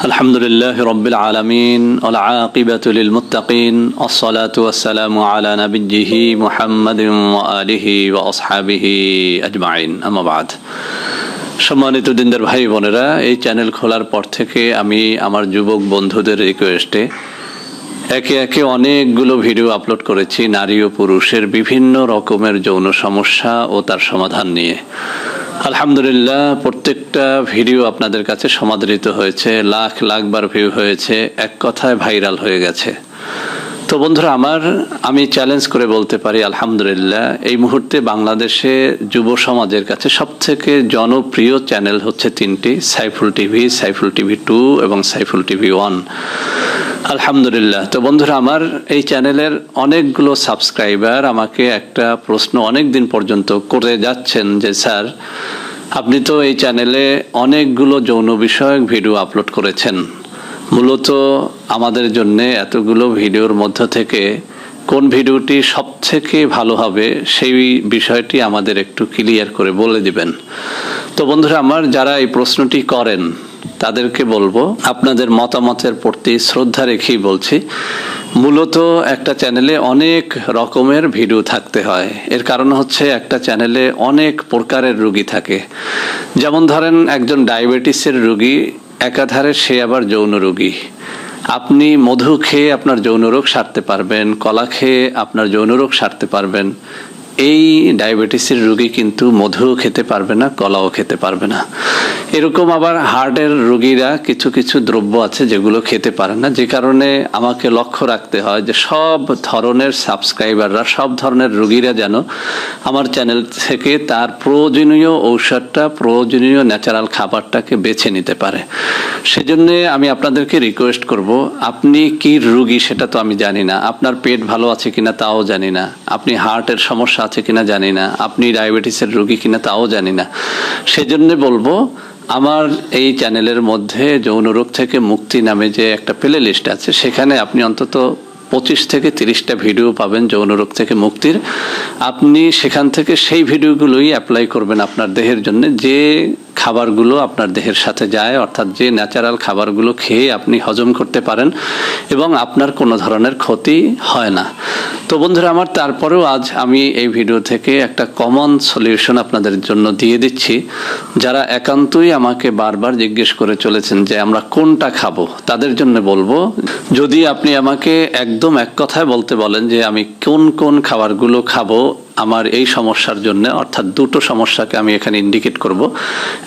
الحمد لله رب العالمين والعاقبة للمتقين الصلاة والسلام على نبيه محمد وآله وأصحابه أجمعين أما بعد সম্মানিত দিনদার ভাই বোনেরা এই চ্যানেল খোলার পর থেকে আমি আমার যুবক বন্ধুদের রিকোয়েস্টে একে একে অনেকগুলো ভিডিও আপলোড করেছি নারী ও পুরুষের বিভিন্ন রকমের যৌন সমস্যা ও তার সমাধান নিয়ে আলহামদুলিল্লাহ, প্রত্যেকটা ভিডিও আপনাদের কাছে সমাদৃত হয়েছে, লাখ লাখ বার ভিউ হয়েছে, এক কথায় ভাইরাল হয়ে গেছে। তো বন্ধুরা, আমার, আমি চ্যালেঞ্জ করে বলতে পারি, আলহামদুলিল্লাহ, এই মুহূর্তে বাংলাদেশে যুব সমাজের কাছে সবথেকে জনপ্রিয় চ্যানেল হচ্ছে তিনটি, Saiful TV Saiful TV two এবং সাইফুল টিভি ওয়ান আলহামদুলিল্লাহ। তো বন্ধুরা, আমার এই চ্যানেলের অনেকগুলো সাবস্ক্রাইবার আমাকে একটা প্রশ্ন অনেক দিন পর্যন্ত করে যাচ্ছেন যে, স্যার, আপনি তো এই চ্যানেলে অনেকগুলো যৌন বিষয়ক ভিডিও আপলোড করেছেন। মূলত আমাদের জন্য এতগুলো ভিডিওর মধ্য থেকে কোন ভিডিওটি সবথেকে ভালো হবে সেই বিষয়টি আমাদের একটু ক্লিয়ার করে বলে দিবেন। তো বন্ধুরা, আমার যারা এই প্রশ্নটি করেন তাদেরকে বলব, আপনাদের মতামতের প্রতি শ্রদ্ধা রেখেই বলছি, মূলত একটা চ্যানেলে অনেক রকমের ভিডিও থাকতে হয়। এর কারণ হচ্ছে একটা চ্যানেলে অনেক প্রকারের রুগী থাকে। যেমন ধরেন, একজন ডায়াবেটিসের রুগী, একাধারে সে আবার যৌন রোগী। আপনি মধু খেয়ে আপনার যৌন রোগ সারতে পারবেন, কলা খেয়ে আপনার যৌন রোগ সারতে পারবেন। এই ডায়াবেটিসের রুগী কিন্তু মধুও খেতে পারবে না, কলাও খেতে পারবে না। এরকম আবার হার্টের রোগীরা কিছু কিছু দ্রব্য আছে যেগুলো খেতে পারে না। যে কারণে আমাকে লক্ষ্য রাখতে হয় যে সব ধরনের সাবস্ক্রাইবাররা, সব ধরনের রোগীরা যেন আমার চ্যানেল থেকে তার প্রয়োজনীয় ঔষধটা, প্রয়োজনীয় ন্যাচারাল খাবারটাকে বেছে নিতে পারে। সেজন্য আমি আপনাদেরকে রিকোয়েস্ট করব, আপনি কি রুগী সেটা তো আমি জানি না। আপনার পেট ভালো আছে কিনা তাও জানি না। আপনি হার্টের সমস্যা আছে কিনা জানি না। আপনি ডায়াবেটিসের রুগী কিনা তাও জানি না। সেজন্য বলব আমার এই চ্যানেলের মধ্যে যৌন রোগ থেকে মুক্তি নামে যে একটা প্লে লিস্ট আছে, সেখানে আপনি অন্তত পঁচিশ থেকে তিরিশটা ভিডিও পাবেন যৌন রোগ থেকে মুক্তির। আপনি সেখান থেকে সেই ভিডিওগুলোই অ্যাপ্লাই করবেন আপনার দেহের জন্য। যে খাবারগুলো আপনার দেহের সাথে যায়, অর্থাৎ যে ন্যাচারাল খাবারগুলো খেয়ে আপনি হজম করতে পারেন এবং আপনার কোনো ধরনের ক্ষতি হয় না। তো বন্ধুরা, আমার তারপরেও আজ আমি এই ভিডিও থেকে একটা কমন সলিউশন আপনাদের জন্য দিয়ে দিচ্ছি। যারা একান্তই আমাকে বারবার জিজ্ঞেস করে চলেছেন যে আমরা কোনটা খাব, তাদের জন্য বলব, যদি আপনি আমাকে একদম এক কথায় বলতে বলেন যে আমি কোন কোন খাবারগুলো খাব আমার এই সমস্যার জন্য, অর্থাৎ দুটো সমস্যাকে আমি এখানে ইন্ডিকেট করব।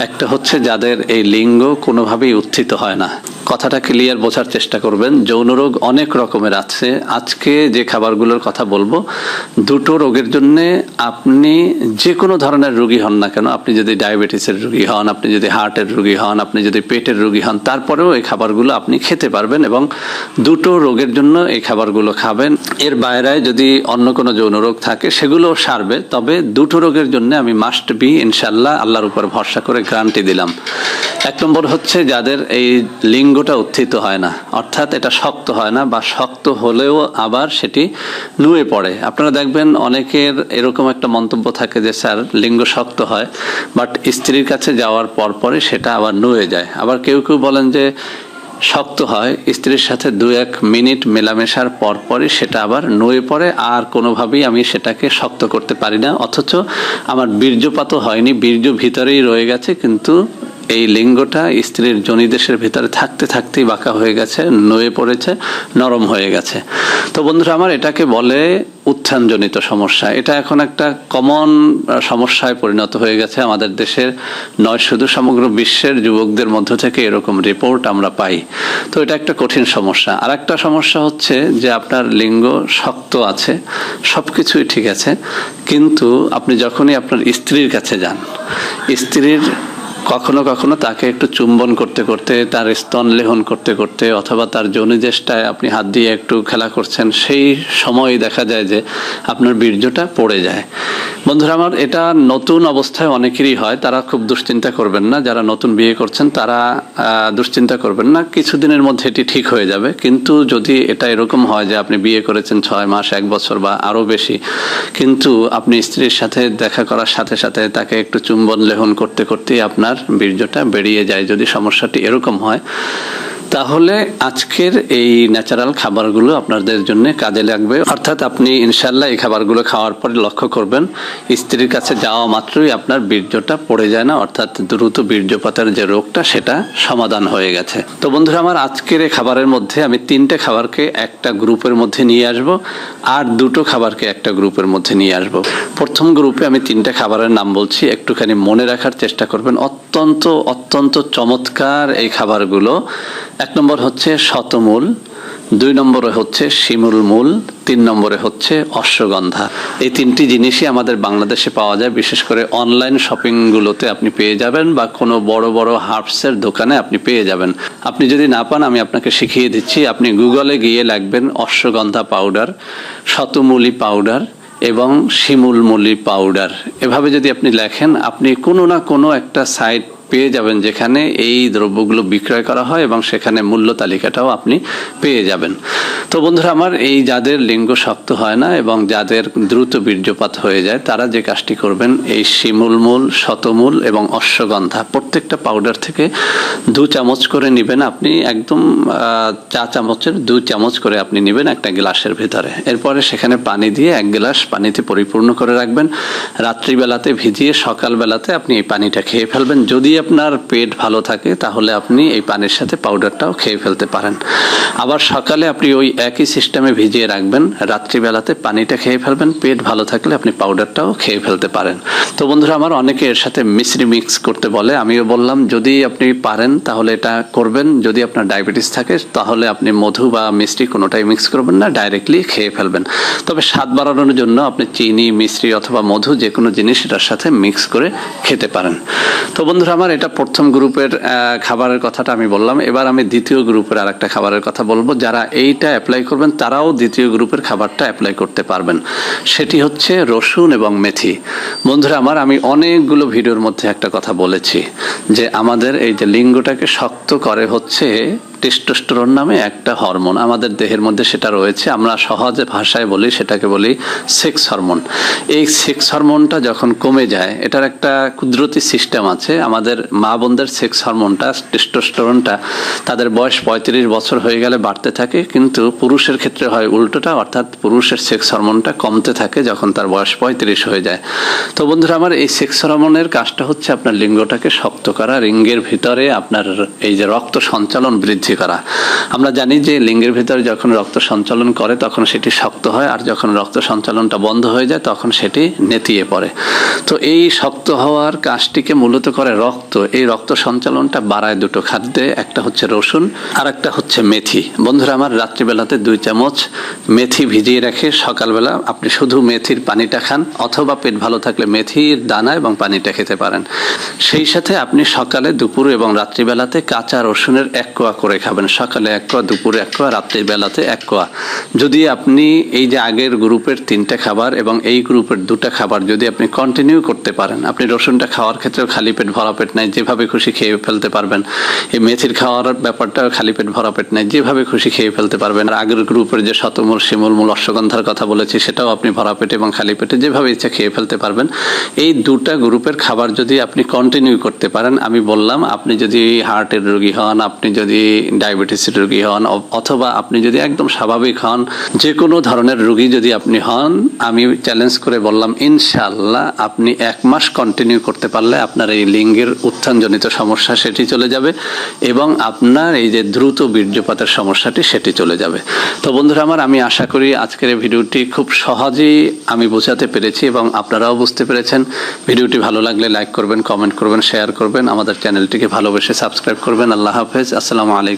একটা হচ্ছে যাদের এই লিঙ্গ কোনোভাবেই উত্থিত হয় না। কথাটা ক্লিয়ার বোঝার চেষ্টা করবেন, যৌন রোগ অনেক রকমের আছে। আজকে যে খাবারগুলোর কথা বলব, দুটো রোগের জন্য আপনি যে কোনো ধরনের রোগী হন না কেন, আপনি যদি ডায়াবেটিসের রোগী হন, আপনি যদি হার্টের রোগী হন, আপনি যদি পেটের রোগী হন, তারপরেও এই খাবারগুলো আপনি খেতে পারবেন এবং দুটো রোগের জন্য এই খাবারগুলো খাবেন। এর বাইরে যদি অন্য কোনো যৌন রোগ থাকে, সেগুলো সারবে, তবে দুটো রোগের জন্য আমি মাস্ট বি ইনশাল্লাহ আল্লাহর উপর ভরসা করে গ্যারান্টি দিলাম। এক নম্বর হচ্ছে যাদের এই লিঙ্গটা উত্থিত হয় না, অর্থাৎ এটা শক্ত হয় না, বা শক্ত হলেও আবার সেটি নুয়ে পড়ে। আপনারা দেখবেন অনেকের এরকম একটা মন্তব্য থাকে যে, স্যার, লিঙ্গ শক্ত হয়। বাট স্ত্রীর কাছে যাওয়ার পর পরে সেটা আবার নুয়ে যায়। আবার কেউ কেউ বলেন যে শক্ত হয়, স্ত্রীর সাথে দু এক মিনিট মেলামেশার পরপরই সেটা আবার নয়ে পড়ে, আর কোনোভাবেই আমি সেটাকে শক্ত করতে পারি না। অথচ আমার বীর্যপাতও হয়নি, বীর্য ভিতরেই রয়ে গেছে, কিন্তু এই লিঙ্গটা স্ত্রীর জনিদেশের ভিতরে থাকতে থাকতেই বাঁকা হয়ে গেছে, নয়ে পড়েছে, নরম হয়ে গেছে। তো বন্ধুরা, আমার এটাকে বলে উত্থানজনিত সমস্যা। এটা এখন একটা কমন সমস্যায় পরিণত হয়ে গেছে আমাদের দেশের নয়, শুধু সমগ্র বিশ্বের যুবকদের মধ্য থেকে এরকম রিপোর্ট আমরা পাই। তো এটা একটা কঠিন সমস্যা। আর একটা সমস্যা হচ্ছে যে আপনার লিঙ্গ শক্ত আছে সব কিছুই ঠিক আছে, কিন্তু আপনি যখনই আপনার স্ত্রীর কাছে যান, স্ত্রীর কখনো কখনো তাকে একটু চুম্বন করতে করতে, তার স্তন লেহন করতে করতে অথবা তার যৌনিজেষ্টায় আপনি হাত দিয়ে একটু খেলা করছেন, সেই সময় দেখা যায় যে আপনার বীর্যটা পড়ে যায়। বন্ধুরা আমার, এটা নতুন অবস্থায় অনেকেরই হয়, তারা খুব দুশ্চিন্তা করবেন না। যারা নতুন বিয়ে করছেন, তারা দুশ্চিন্তা করবেন না। কিছুদিনের মধ্যে এটি ঠিক হয়ে যাবে। কিন্তু যদি এটা এরকম হয় যে আপনি বিয়ে করেছেন ছয় মাস, এক বছর বা আরও বেশি, কিন্তু আপনি স্ত্রীর সাথে দেখা করার সাথে সাথে তাকে একটু চুম্বন লেহন করতে করতেই আপনার বীর্যটা বেরিয়ে যায় যদি সমস্যাটি এরকম হয়। তাহলে আজকের এই ন্যাচারাল খাবারগুলো আপনাদের জন্য কাজে লাগবে। অর্থাৎ আপনি ইনশাল্লাহ এই খাবারগুলো খাওয়ার পরে লক্ষ্য করবেন, স্ত্রীর কাছে যাওয়া মাত্রই আপনার বীর্যটা পড়ে যায় না, অর্থাৎ দ্রুত বীর্যপাতের যে রোগটা সেটা সমাধান হয়ে গেছে। তো বন্ধুরা, আমার আজকের এই খাবারের মধ্যে আমি তিনটে খাবারকে একটা গ্রুপের মধ্যে নিয়ে আসব। আর দুটো খাবারকে একটা গ্রুপের মধ্যে নিয়ে আসব। প্রথম গ্রুপে আমি তিনটা খাবারের নাম বলছি, একটুখানি মনে রাখার চেষ্টা করবেন। অত্যন্ত অত্যন্ত চমৎকার এই খাবারগুলো। এক নম্বর হচ্ছে শতমূল। দুই নম্বরে হচ্ছে শিমুল মূল, তিন নম্বরে হচ্ছে অশ্বগন্ধা। এই তিনটি জিনিসই আমাদের বাংলাদেশে পাওয়া যায়, বিশেষ করে অনলাইন শপিংগুলোতে আপনি পেয়ে যাবেন বা কোনো বড় বড় হার্বসের দোকানে আপনি পেয়ে যাবেন। আপনি যদি না পান, আমি আপনাকে শিখিয়ে দিচ্ছি। আপনি গুগলে গিয়ে লাগবেন অশ্বগন্ধা পাউডার, শতমূলি পাউডার এবং শিমুলমূলি পাউডার। এভাবে যদি আপনি লেখেন, আপনি কোনো না কোনো একটা সাইট পেয়ে যাবেন যেখানে এই দ্রব্যগুলো বিক্রয় করা হয় এবং সেখানে মূল্য তালিকাটাও আপনি পেয়ে যাবেন। তো বন্ধুরা আমার এই যাদের লিঙ্গ শক্ত হয় না এবং যাদের দ্রুত বীর্যপাত হয়ে যায়, তারা যে কাজটি করবেন, এই শিমুলমূল শতমূল এবং অশ্বগন্ধা প্রত্যেকটা পাউডার থেকে দু চামচ করে নেবেন আপনি, একদম চা চামচের দু চামচ করে আপনি নেবেন একটা গ্লাসের ভিতরে। এরপরে সেখানে পানি দিয়ে এক গ্লাস পানিতে পরিপূর্ণ করে রাখবেন। রাত্রিবেলাতে ভিজিয়ে সকালবেলাতে আপনি এই পানিটা খেয়ে ফেলবেন। যদি আপনার পেট ভালো থাকে, তাহলে আপনি এই পানির সাথে পাউডারটাও খেয়ে ফেলতে পারেন। আবার সকালে আপনি ওই একই সিস্টেমে ভিজিয়ে রাখবেন, রাত্রিবেলাতে পানিটা খেয়ে ফেলবেন, পেট ভালো থাকলে আপনি পাউডারটাও খেয়ে ফেলতে পারেন। তো বন্ধুরা, আমার অনেকে এর সাথে মিশ্রি মিক্স করতে বলে, আমিও বললাম, যদি আপনি পারেন, তাহলে এটা করবেন। যদি আপনার ডায়াবেটিস থাকে, তাহলে আপনি মধু বা মিষ্টি কোনোটাই মিক্স করবেন না ডাইরেক্টলি খেয়ে ফেলবেন। তবে স্বাদ বাড়ানোর জন্য আপনি চিনি, মিশ্রি অথবা মধু যে কোনো জিনিস এটার সাথে মিক্স করে খেতে পারেন। তো বন্ধুরা, আমার এটা প্রথম গ্রুপের খাবারের কথাটা আমি বললাম। এবার আমি দ্বিতীয় গ্রুপের আর একটা খাবারের কথা বলব। যারা এইটা অ্যাপ্লাই করবেন, তারাও দ্বিতীয় গ্রুপের খাবারটা অ্যাপ্লাই করতে পারবেন। সেটি হচ্ছে রসুন এবং মেথি। বন্ধুরা, আমার আমি অনেকগুলো ভিডিওর মধ্যে একটা কথা বলেছি যে আমাদের এই যে লিঙ্গটাকে শক্ত করে হচ্ছে টেস্টোস্টেরন নামে একটা হরমোন আমাদের দেহের মধ্যে সেটা রয়েছে, আমরা সহজে ভাষায় বলি, সেটাকে বলি সেক্স হরমোন এই সেক্স হরমোনটা যখন কমে যায়, এটার একটা কুদরতি সিস্টেম আছে। আমাদের মা বোনদের সেক্স হরমোনটা টেস্টোস্টেরনটা তাদের বয়স পঁয়ত্রিশ বছর হয়ে গেলে বাড়তে থাকে, কিন্তু পুরুষের ক্ষেত্রে হয় উল্টোটা, অর্থাৎ পুরুষের সেক্স হরমোনটা কমতে থাকে যখন তার বয়স পঁয়ত্রিশ হয়ে যায়। তো বন্ধুরা, আমার এই সেক্স হরমোনের কাজটা হচ্ছে আপনার লিঙ্গটাকে শক্ত করা রিঙ্গের ভিতরে আপনার এই যে রক্ত সঞ্চালন বৃদ্ধি করা। আমরা জানি যে লিঙ্গের ভিতরে যখন রক্ত সঞ্চালন করে, তখন সেটি শক্ত হয়, আর যখন রক্ত সঞ্চালনটা বন্ধ হয়ে যায়, তখন সেটি নেতিয়ে পড়ে। তো এই শক্ত হওয়ার কাজটিকে মূলত করে রক্ত। এই রক্ত সঞ্চালনটা বাড়ায় দুটো খাদ্যে, একটা হচ্ছে রসুন আর একটা হচ্ছে মেথি। বন্ধুরা, আমার রাত্রিবেলাতে দুই চামচ মেথি ভিজিয়ে রেখে সকালবেলা আপনি শুধু মেথির পানিটা খান, অথবা পেট ভালো থাকলে মেথির দানা এবং পানিটা খেতে পারেন। সেই সাথে আপনি সকালে, দুপুর এবং রাত্রিবেলাতে কাঁচা রসুনের এক কোয়া করে খাবেন। সকালে এক কোয়া, দুপুরে এক কোয়া রাত্রিবেলাতে এক কোয়া। যদি আপনি এই যে আগের গ্রুপের তিনটা খাবার এবং এই গ্রুপের দুটা খাবার যদি আপনি কন্টিনিউ করতে পারেন, আপনি রসুনটা খাওয়ার ক্ষেত্রেও খালি পেট ভরা পেট নাই, যেভাবে খুশি খেয়ে ফেলতে পারবেন। এই মেথির খাওয়ার ব্যাপারটাও খালি পেট ভরা পেট নাই, যেভাবে খুশি খেয়ে ফেলতে পারবেন। আর আগের গ্রুপের যে শতমূল শিমুল মূল অশ্বগন্ধার কথা বলেছি, সেটাও আপনি ভরা পেটে এবং খালি পেটে যেভাবে ইচ্ছা খেয়ে ফেলতে পারবেন। এই দুটা গ্রুপের খাবার যদি আপনি কন্টিনিউ করতে পারেন, আমি বললাম, আপনি যদি হার্টের রোগী হন, আপনি যদি ডায়াবেটিসের রোগী হন অথবা আপনি যদি একদম স্বাভাবিক হন যে কোনো ধরনের রোগী যদি আপনি হন, আমি চ্যালেঞ্জ করে বললাম ইনশাল্লাহ আপনি এক মাস কন্টিনিউ করতে পারলে আপনার এই লিঙ্গের উত্থানজনিত সমস্যা সেটি চলে যাবে এবং আপনার এই যে দ্রুত বীর্যপাতের সমস্যাটি সেটি চলে যাবে। তো বন্ধুরা আমার, আমি আশা করি আজকের এই ভিডিওটি খুব সহজেই আমি বোঝাতে পেরেছি এবং আপনারাও বুঝতে পেরেছেন। ভিডিওটি ভালো লাগলে লাইক করবেন কমেন্ট করবেন শেয়ার করবেন। আমাদের চ্যানেলটিকে ভালোবেসে সাবস্ক্রাইব করবেন। আল্লাহ হাফেজ। আসসালামু আলাইকুম।